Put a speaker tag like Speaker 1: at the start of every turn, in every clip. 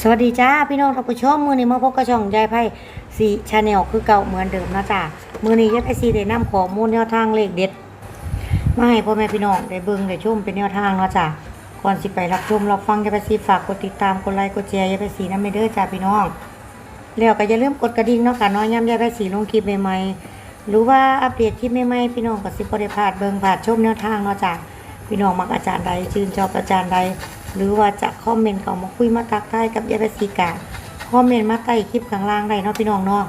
Speaker 1: สวัสดีจ้าพี่น้องท่านผู้ชมมือนี้มาพบกับช่องยายไพ่สีชาแนลคือเก่าเหมือนเดิมนะจ้ามือนี้ยายไพ่สีได้นำข้อมูลแนวทางเลขเด็ดมาให้พ่อแม่พี่น้องได้เบิ่งได้ชมเป็นแนวทางเนาะจ้าก่อนสิไปรับชมรับฟังยายไพ่สีฝากกดติดตามกดไลค์กดแชร์ยายไพ่สีน้ำไม่เด้อจ้าพี่น้อง แล้วก็อย่าลืมกดกระดิ่งเนาะค่ะน้อยย้ำยายไพ่สีลงคลิปใหม่ๆหรือว่าอัปเดตคลิปใหม่ๆพี่น้องก็สิบ่ได้พลาดเบิ่งพลาดชมแนวทางเนาะจ้าพี่น้องมักอาจารย์ใดชื่นชอบอาจารย์ใด หรือว่าจะคอมเมนต์เข้ามาคุยมาทักทายกับยายไปสีกาคอมเมนต์มาใต้คลิปข้างล่างได้เนาะพี่น้องเนาะ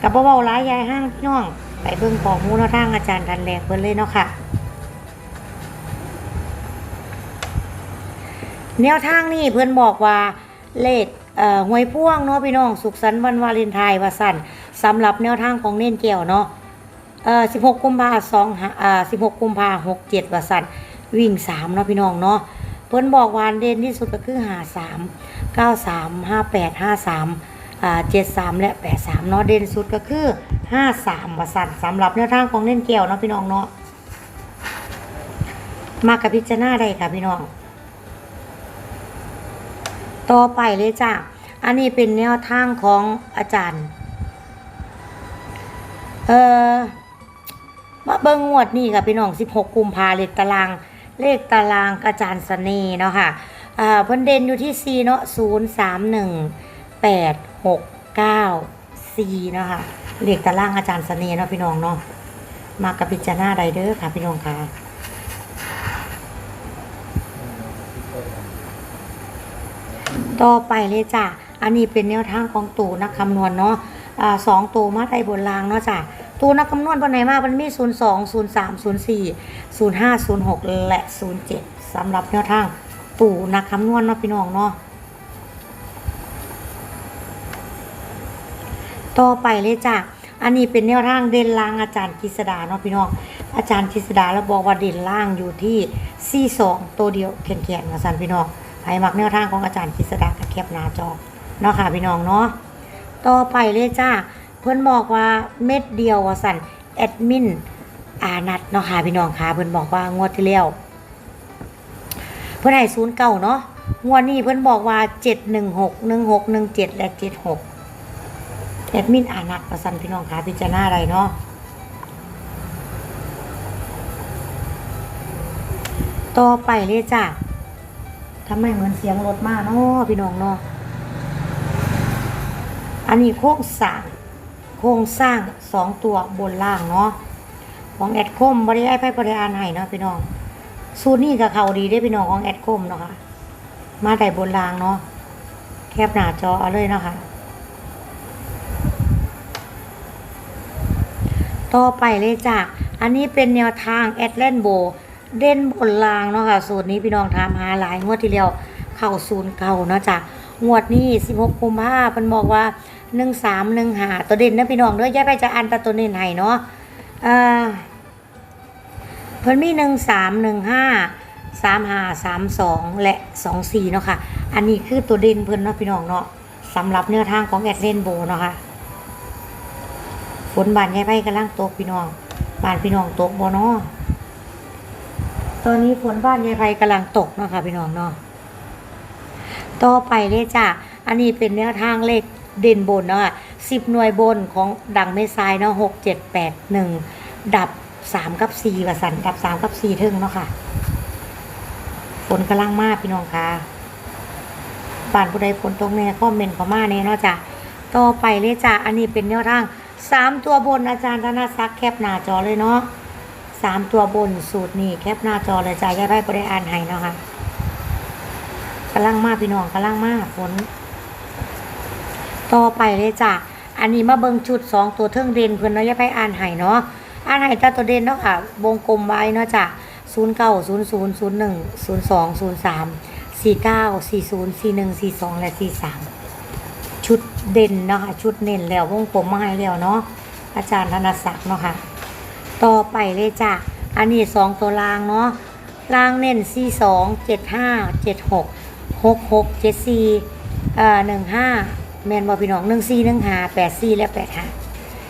Speaker 1: กับเบาๆร้ายยายห้างพี่น้อง ไปเบิ่งของมูลทางอาจารย์ทันแรกเพิ่นเลยเนาะค่ะ แนวทางนี่เพิ่นบอกว่าเลขหวยพ่วงเนาะพี่น้อง สุขสันต์วันวาเลนไทน์ว่าสั่นสำหรับแนวทางของเน่นเกี่ยวเนาะเอ่อ16 กุมภาพันธ์2อ่า16 กุมภาพันธ์67ว่าสั่นวิ่ง3เนาะพี่น้องเนาะ เพิ่นบอกวาเด่นที่สุดก็คือหาสามเก้าสามห้าแปดห้าสามเจ็ดสามและแปดสามเนาะเด่นสุดก็คือห้าสามวสันสำหรับแนวทางของเล่นเกี่ยวเนาะพี่น้องเนาะมากับพิจารณาได้ค่ะพี่น้อง ต่อไปเลยจ้ะอันนี้เป็นแนวทางของอาจารย์ เออมาเบิ่งงวดนี่ค่ะพี่น้อง 16 กุมภาเลขตาราง เลขตารางอาจารย์เสน่ห์เนาะค่ะอ่าเพิ่นเด่นอยู่ที่ 4 เนาะ0 3 1 8 6 9 4เนาะค่ะเลขตารางอาจารย์เสน่ห์เนาะพี่น้องเนาะมากับพิจารณาไดเด้อค่ะพี่น้องค่ะต่อไปเลยจ้ะ อันนี้เป็นแนวทางของตูนักคำนวณเนาะอ่าสองตัวมาไทยบนรางเนาะจ้ะ ตัวนักคำนวณบนไหนมามันมี 0 2 0 3 0 4 0 5 0 6 และ 0 7สำหรับแนวทางตู่นักคำนวณเนาะพี่น้องเนาะต่อไปเลยจ้ะอันนี้เป็นแนวทางเด่นล่างอาจารย์กฤษดาเนาะพี่น้อง อาจารย์กฤษดาแล้วบอกว่าเด่นล่างอยู่ที่42ตัวเดียวแข็งๆนะสันพี่น้องใครมักแนวทางของอาจารย์กฤษดาก็แคปหน้าจอเนาะค่ะพี่น้องเนาะ ต่อไปเลยจ้า เพื่อนบอกว่าเม็ดเดียวว่าสันแอดมินอานัดเนาะค่ะพี่น้องค่ะเพื่อนบอกว่างวดที่แล้วเพื่อนให้ศูนย์เก้าเนาะงวดนี้เพื่อนบอกว่าเจ็ดหนึ่งหกหนึ่งหกหนึ่งเจ็ดและเจ็ดหกแอดมินอานัดว่าสันพี่น้องค่ะพิจารณาอะไรเนาะต่อไปเลยจ้าทำไมเหมือนเสียงรถมากเนาะพี่น้องเนาะอันนี้โครงสาง โครงสร้างสองตัวบนล่างเนาะของแอดคมบริไอไพ่บริอานให้เนาะพี่น้องสูตรนี้กับเขาดีได้พี่น้องของแอดคมเนาะค่ะมาได้บนล่างเนาะแคบหน้าจอเอาเลยเนาะค่ะต่อไปเลยจ้ะอันนี้เป็นแนวทางแอดแลนโบเด่นบนล่างเนาะค่ะ สูตรนี้พี่น้องถามหาหลายงวดที่แล้วเข้าศูนย์เก่าเนาะจ้ะงวดนี้ 16กุมภาพันธ์บอกว่า 13 1หนึ่งหาตัวเด่นนะพี่น้องเด้ออย่าไปจะอันแตตัวเด่นให้เนาะเอ่อเพิ่นมี13 15 35 32และ24เนาะค่ะ อันนี้คือตัวเด่นเพิ่นเนาะพี่น้องเนาะสำหรับแนวทางของแอดเลนโบเนาะค่ะฝนบานยายไพ่กำลังตกพี่น้องบานพี่น้องตกบ่เนาะตอนนี้ฝนบ้านยายไพ่กำลังตกเนาะค่ะพี่น้องเนาะต่อไปเลยจ้ะอันนี้เป็นแนวทางเลข เด่นบนเนาะสิบหน่วยบนของดังไม่ทรายเนาะหกเจ็ดแปดหนึ่งดับสามกับสี่ว่าสันดับสามกับสี่ถึงเนาะค่ะฝนกำลังมากพี่น้องค่ะบ้านผู้ใดฝนตกแน่คอมเมนต์เขามาแน่เนาะจ้ะต่อไปเลยจ้ะอันนี้เป็นแนวทางสามตัวบนอาจารย์ธนศักดิ์แคปหน้าจอเลยเนาะสามตัวบนสูตรนี้แคปหน้าจอเลยจ้ะจะได้บริอ่านให้เนาะค่ะกำลังมากพี่น้องกำลังมากฝน ต่อไปเลยจ้ะ อันนี้มาเบิ่งชุดสองตัวเทิงเด่นเพื่อนเนาะอย่าไปอ่านให้เนาะ อ่านให้ต่ตัวเด่นเนาะค่ะ วงกลมไว้เนาะจ้ะศูนย์เก้าศูนย์ศูนย์ศูนย์หนึ่งศูนย์สองศูนย์สามสี่เก้าสี่ศูนย์สี่หนึ่งสี่สองและสี่สามชุดเด่นเนาะค่ะ ชุดเน้นแล้ววงกลมมาให้แล้วเนาะ อาจารย์ธนศักดิ์เนาะค่ะ ต่อไปเลยจ้ะ อันนี้สองตัวรางเนาะรางเน้นสี่สองเจ็ดห้าเจ็ดหกหกหกเจ็ดสี่เอ่อหนึ่งห้า แมนบอพี่น้องหนึ่งสี่หนึ่งห้าแปดสี่และแปดห้า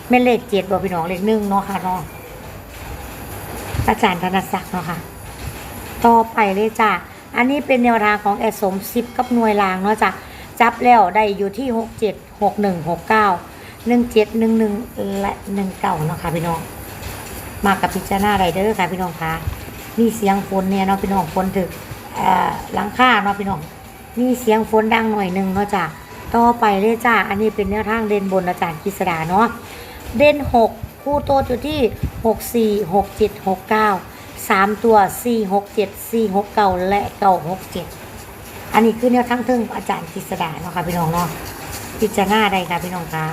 Speaker 1: แม่เลขเจ็ดบอพี่น้องเลขหนึ่งเนาะค่ะเนาะอาจารย์ธนศักดิ์เนาะค่ะ ต่อไปเลยจ้ะอันนี้เป็นแนวทางของแอดสมสิบกับหน่วยรางเนาะจ้ะจับแล้วได้อยู่ที่หกเจ็ดหกหนึ่งหกเก้าหนึ่งเจ็ดหนึ่งหนึ่งและหนึ่งเก้าเนาะค่ะพี่น้อง มากับพิจารณาไรเด้อค่ะพี่น้องคะมีเสียงฝนเนี่ยเนาะพี่น้องฝนถึกเอ่อหลังคาเนาะพี่น้องมีเสียงฝนดังหน่อยหนึ่งเนาะจ้ะ ต่อไปเลยจ้า อันนี้เป็นแนวทางเด่นบนอาจารย์กิษดาเนาะ เด่นหกคู่โตดอยู่ที่หกสี่หกเจ็ดหกเก้าสามตัวสี่หกเจ็ดสี่หกเก้าและเก้าหกเจ็ดอันนี้คือแนวทางเทิงอาจารย์กิษดาเนาะค่ะพี่น้องเนาะพิจารณาได้ค่ะพี่น้องคะ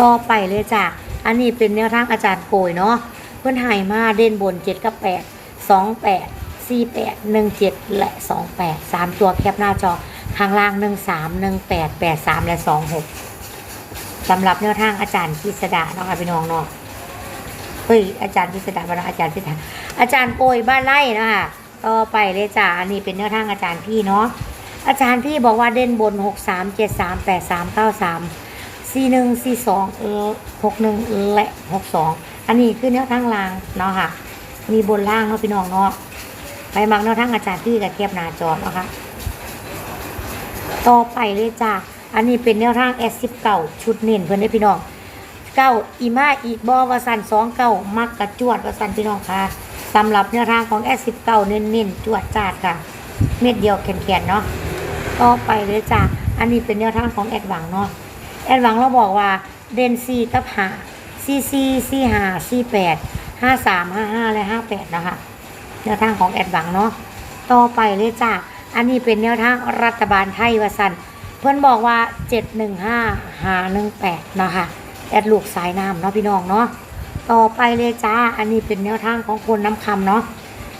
Speaker 1: ต่อไปเลยจ้ะอันนี้เป็นแนวทางอาจารย์โกยเนาะเพื่อนหายมาเด่นบนเจ็ดกับแปดสองแปด สี่แปดหนึ่งเจ็ดและสองแปดสามตัวแคปหน้าจอข้างล่างหนึ่งสามหนึ่งแปดแปดสามและสองหกสำหรับแนวทางอาจารย์พิสดาเนาะค่ะพี่น้องเนาะเฮ้ยอาจารย์พิสดาบ้านอาจารย์พิสดาอาจารย์โปยบ้านไร่นะคะต่อไปเลยจ้าอันนี้เป็นแนวทางอาจารย์พี่เนาะอาจารย์พี่บอกว่าเด่นบนหกสามเจ็ดสามแปดสามเก้าสามสี่หนึ่งสี่สองเออหกหนึ่งและหกสองอันนี้คือแนวทางล่างเนาะค่ะ มีบนล่างเนาะพี่น้องเนาะ ไปมักแนวทางอาจารย์พี่กับเทียบหน้าจอนะคะ ต่อไปเลยจ้าอันนี้เป็นแนวทาง S10 เก่าชุดเน้นเพื่อนได้อพี่น้องเก้าอีมาอีบอวสันสองเก้ามักกระจวดวสันพี่น้องค่ะสำหรับแนวทางของ S10 เก่าเน้นๆจวดจาดค่ะ เม็ดเดียวแข็งๆเนาะต่อไปเลยจ้าอันนี้เป็นแนวทางของแอดหวังเนาะแอดหวังเราบอกว่าเดนซีกับหาซีซีซีหาซีแปดห้าสามห้าห้าและห้าแปดนะคะ แนวทางของแอดหวังเนาะต่อไปเลยจ้าอันนี้เป็นแนวทางรัฐบาลไทยวสันเพื่อนบอกว่า 715หา18 นะคะแอดลูกสายน้ำเนาะพี่น้องเนาะต่อไปเลยจ้า อันนี้เป็นแนวทางของคนน้ำคำเนาะ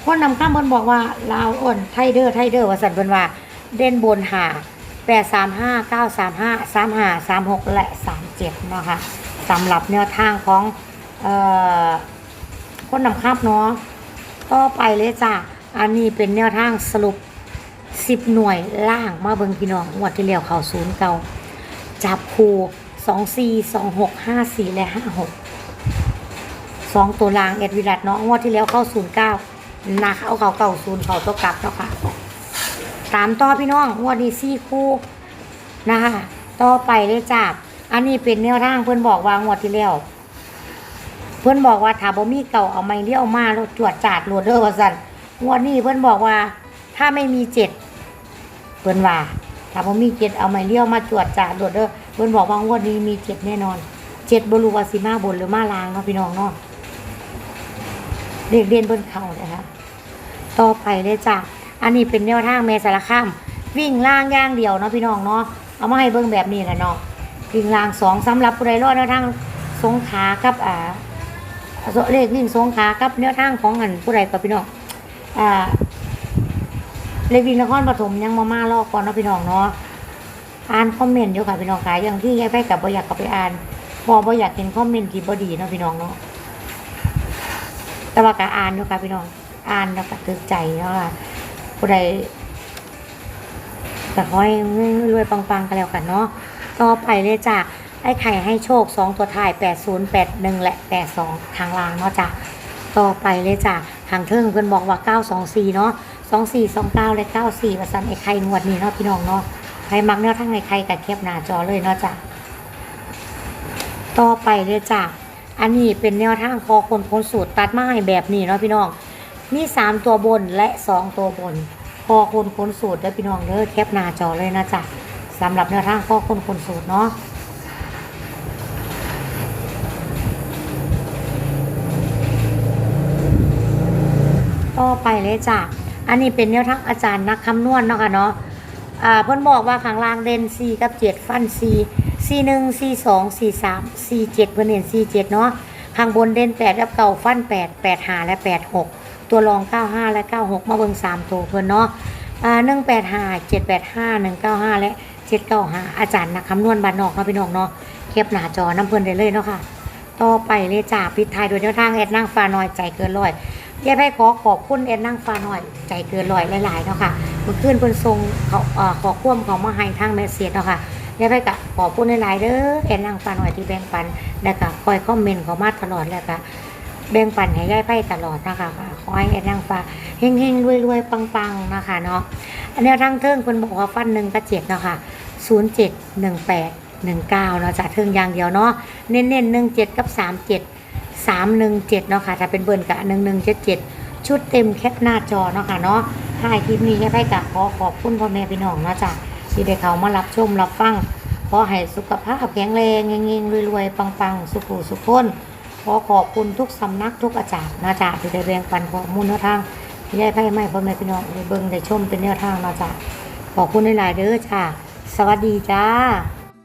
Speaker 1: คนน้ำคำเพื่อนบอกว่าลาวอ้นไทเดอร์ไทเดอร์วสันเพื่อนว่า เด่นบนหา835 935 35 36และ37เนาะค่ะสำหรับแนวทางของออคนนำคับเนาะ ต่อไปเลยจ้าอันนี้เป็นแนวทางสรุป 10 หน่วยล่างมาเบิงพี่น้องงวดที่แล้วเขาศูนย์เก่าจับคูสองสี่สองหกห้าสี่และห้าหกสองตัวล่างเอ็ดวิรัตเนาะงวดที่แล้วเข้าศูนย์เก้านะเขาเขาเก่าศูนย์เขาตัวกลับเนาะค่ะตามต่อพี่น้องงวดนี้สี่คู่นะคะต่อไปเลยจ้าอันนี้เป็นแนวทางเพื่อนบอกวางวดที่แล้ว พื่อนบอกว่าถ้าบ่มีเก่าเอาไม้เลี้ยวมาแล้วจวดจาดโรดเดอร์ว่าสั่นงวดนี้เพื่อนบอกว่าถ้าไม่มีเจ็ดเพิ่นว่าถ้าบ่มีเจ็ดเอาไม้เลี้ยวมาจวดจ่าโดดเด้อเพิ่นบอกว่างวดนี้มีเจ็ดแน่นอนเจ็ดบ่รู้ว่าสิมาบนหรือมาลางเนาะพี่น้องเนาะเด็กเรียนเพิ่นเข้านะคะต่อไปเลยจ้ะอันนี้เป็นแนวทางแม่สารคามวิ่งล่างย่างเดียวเนาะพี่น้องเนาะเอามาให้เบิ่งแบบนี้แหละเนาะวิ่งล่างสองสำหรับผู้ใดรอดแนวทางสงขากับอ่า เลขวิ่งสงขากับแนวทางของอันผู้ใดก็พี่น้องอ่าเลวินนครปฐมยังมาม่ารอกก่อนเนาะพี่น้องเนาะอ่านคอมเมนต์อยู่ค่ะพี่น้องค่ะอย่างที่ยายไปกับบ่อยากกับไปอ่านบอบ่อยากเห็นคอมเมนต์ที่บดีเนาะพี่น้องเนาะแต่ว่าก็อ่านอยู่ค่ะพี่น้อง อ่านแล้วก็ตึกใจเนาะค่ะผู้ใดก็ขอให้รวยปังๆกันแล้วกันเนาะต่อไปเลยจ้ะ ไอ้ไข่ให้โชคสองตัวท้าย80 81และ82ทางล่างเนาะจ้ะต่อไปเลยจ้ะทางเทิงเพิ่อนบอกว่า924เนาะ2429และ94ประสันไอ้ไข่งวดนี้เนาะพี่น้องเนาะใครมักเนื้อทั้งไอ้ไข่กับเทียบหน้าจอเลยเนาะจ้ะต่อไปเลยจ้ะอันนี้เป็นแนวทางคอคนคนสูตรตัดมาให้แบบนี้เนาะพี่น้องมี3ตัวบนและ2ตัวบนคอคนคนสูตรเด้อพี่น้องเด้อแคปหน้าจอเลยนะจ้ะสำหรับแนวทางคอคนคนสูตรเนาะ ต่อไปเลยจ้ะอันนี้เป็นแนวทางอาจารย์นักคำนวณเนาะค่ะเนาะอ่าเพิ่นบอกว่าข้างล่างเด่น4กับ 7 ฟัน 4 4 1 4 2 4 3 4 7เพิ่นเน้น4 7เนาะข้างบนเด่น 8 กับเก่าฟัน 8 8 5 และ 8 6 ตัวรอง 95 และ 96 มาเบิ่ง3ตัวเพิ่นเนาะอ่า185 785 195 และ 795 อาจารย์นักคำนวณบ้านนอกเนาะพี่น้องเนาะแคปหน้าจอน้ำเพิ่นได้เลยเนาะค่ะต่อไปเลยจ้าปิดท้ายโดยแนวทางแอดนั่งฟ้าน้อยใจเกินร้อย ยายไพ่ขอขอบคุณแอดนั่งฟ้าน้อย ใจเกินร้อยหลายๆเนาะค่ะเมื่อคืนเพิ่นส่งเขาเอ่อขอควมเขามาให้ทางเมสเซจเนาะค่ะยายไพ่ก็ขอบคุณหลายๆเด้อแอดนั่งฟ้าน้อยที่แบ่งปันแล้วก็คอยคอมเมนต์เขามาตลอดแล้วก็แบ่งปันให้ยายไพ่ตลอดนะคะค่ะขอให้แอดนางฟ้าเฮงเฮงรวยรวยๆปังๆนะคะเนาะอันนี้ทางเทิงเพิ่นบอกว่าฟันหนึ่งกระเจ็ดเนาะค่ะศูนย์เจ็ดหนึ่งแปดหนึ่งเก้าเนาะจากเทิงอย่างเดียวเนาะเน้นๆหนึ่งเจ็ดกับสามเจ็ด สามหนึ่งเจ็ดเนาะค่ะถ้าเป็นเบิร์นกับหนึ่งหนึ่งเจ็ดเจ็ดชุดเต็มแคปหน้าจอเนาะค่ะเนาะท้ายคลิปนี้ยายไพ่กับขอขอบคุณพ่อแม่พี่น้องเนาะจ้ะที่ได้เขามารับชมรับฟังขอให้สุขภาพแข็งแรงเงงๆรวยๆ ปังๆ สุขุสุขคนขอขอบคุณทุกสำนักทุกอาจารย์นะจ๊ะที่ได้แบ่งปันข้อมูลแนวทางที่ได้ไพ่ไม่พ่อแม่พี่น้องได้เบิ่งได้ชมเป็นแนวทางนะจ๊ะขอบคุณหลายๆเด้อจ้าสวัสดีจ้า